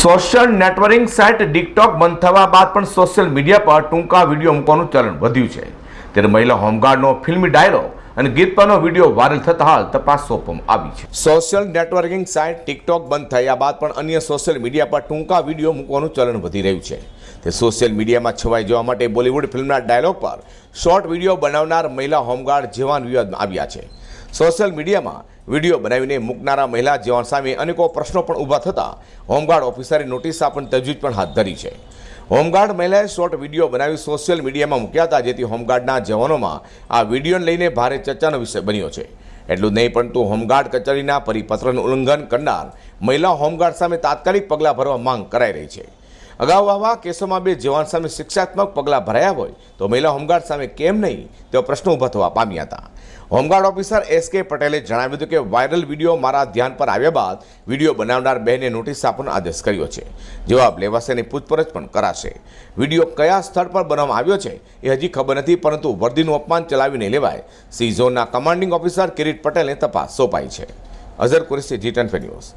Social networking site TikTok બંધ થવા બાદ પણ સોશિયલ મીડિયા પર ટૂંકા વીડિયો મૂકવાનું ચલણ વધ્યું છે. ત્યારે મહિલા હોમગાર્ડનો ફિલ્મી ડાયલોગ અને ગીત પરનો વીડિયો વાયરલ થતા હાલ તપાસ સોંપવામાં આવી છે. સોશિયલ નેટવર્કિંગ સાઇટ ટિકટોક બંધ થયા બાદ પણ અન્ય સોશિયલ મીડિયા પર ટૂંકા વીડિયો મૂકવાનું ચલણ વધી રહ્યું છે. તે સોશિયલ મીડિયામાં છવાઈ જવા માટે બોલિવૂડ ફિલ્મના ડાયલોગ પર શોર્ટ વીડિયો બનાવનાર મહિલા હોમગાર્ડ જેવાન વિવાદમાં આવ્યા છે. સોશિયલ મીડિયામાં વીડિયો બનાવીને મૂકનારા મહિલા જવાન સામે અનેકો પ્રશ્નો પણ ઊભા થતા હોમગાર્ડ ઓફિસરે નોટિસ આપવાની તજવીજ પણ હાથ ધરી છે. હોમગાર્ડ મહિલાએ શોર્ટ વીડિયો બનાવી સોશિયલ મીડિયામાં મૂક્યા હતા, જેથી હોમગાર્ડના જવાનોમાં આ વિડીયોને લઈને ભારે ચર્ચાનો વિષય બન્યો છે. એટલું નહીં, પરંતુ હોમગાર્ડ કચેરીના પરિપત્રનું ઉલ્લંઘન કરનાર મહિલા હોમગાર્ડ સામે તાત્કાલિક પગલાં ભરવા માંગ કરાઈ રહી છે. અગાઉ આવા કેસોમાં બે જવાન સામે શિક્ષાત્મક પગલાં ભરાયા હોય તો મહિલા હોમગાર્ડ સામે કેમ નહીં? તેવો પ્રશ્નો ઊભા થવા પામ્યા હતા. હોમગાર્ડ ઓફિસર એસ કે પટેલે જણાવ્યું હતું કે વાયરલ વીડિયો મારા ધ્યાન પર આવ્યા બાદ વીડિયો બનાવનાર બહેને નોટિસ આપવાનો આદેશ કર્યો છે. જવાબ લેવાશેની પૂછપરછ પણ કરાશે. વીડિયો કયા સ્થળ પર બનાવવામાં આવ્યો છે એ હજી ખબર નથી, પરંતુ વર્દીનું અપમાન ચલાવીને લેવાય. સી ઝોનના કમાન્ડિંગ ઓફિસર કિરીટ પટેલને તપાસ સોંપાઈ છે. Azhar Qureshi, G ten news.